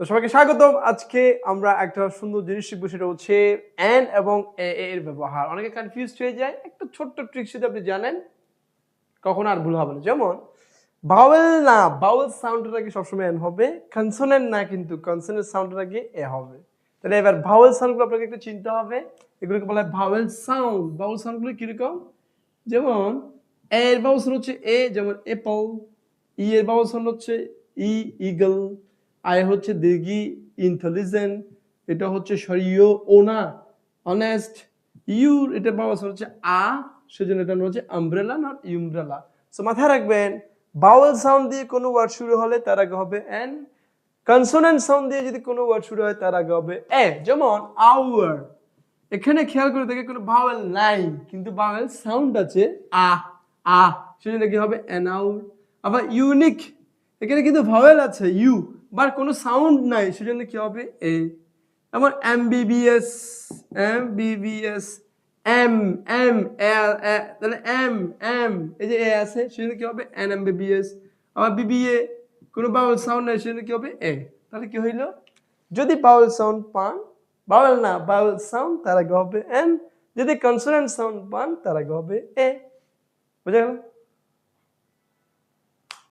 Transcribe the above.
তো সবাইকে স্বাগতম। আজকে আমরা একটা সুন্দর জিনিস শিখব, সেটা হচ্ছে এন এবং এ এ এর ব্যবহার। অনেকে কনফিউজ হয়ে যায়। একটা ছোট্ট ট্রিক যদি আপনি জানেন, কখন আর ভুল হবে না। যেমন ভাওয়েল না ভাওয়েল সাউন্ডের আগে সবসময় এন হবে কনসোনেন্ট না কিন্তু কনসোনেন্ট সাউন্ডের আগে এ হবে। তাহলে এবার ভাওয়েল সাউন্ডগুলো আপনাকে একটু চিনতে হবে। এগুলোকে বলা হয় ভাওয়েল সাউন্ড ভাওয়েল সাউন্ডগুলো কীরকম? যেমন এর ভাওয়েল সাউন্ড হচ্ছে এ যেমন অ্যাপল ই এর ভাওয়েল সাউন্ড হচ্ছে ই ইগল আই হচ্ছে দিঘি ইন্টেলিজেন্ট এটা হচ্ছে শরীয় ওনা অনেস্ট ইউর এটা ভাওয়েল হচ্ছে আ, সেজন্য এটা হচ্ছে আমব্রেলা নট ইউমব্রেলা সো মাথায় রাখবেন ভাওয়েল সাউন্ড দিয়ে কোনো ওয়ার্ড শুরু হলে তার আগে হবে এন কনসোনেন্ট সাউন্ড দিয়ে যদি কোনো ওয়ার্ড শুরু হয় তার আগে হবে এ যেমন আওয়ার এখানে খেয়াল করে দেখে কোনো ভাওয়েল নাই, কিন্তু ভাওয়েল সাউন্ড আছে আ আ, সেজন্য কি হবে এন আউর আবার ইউনিক এখানে কিন্তু ভাওয়েল আছে ইউ বাট কোনো সাউন্ড নাই, সেজন্য কি হবে? এ এমন M B B S M B B S M M তাহলে এম এম এই যে এ আছে, সেজন্য কি হবে? N M B B S আবার বিবিএ কোনো বাউল সাউন্ড নাই, সেজন্য কি হবে? এ তাহলে কি হইল? যদি বাউল সাউন্ড পান বাউল না বাউল সাউন্ড তার আগে হবে এন যদি কনসোনেন্ট সাউন্ড পান, তার আগে হবে এ বুঝা গেল?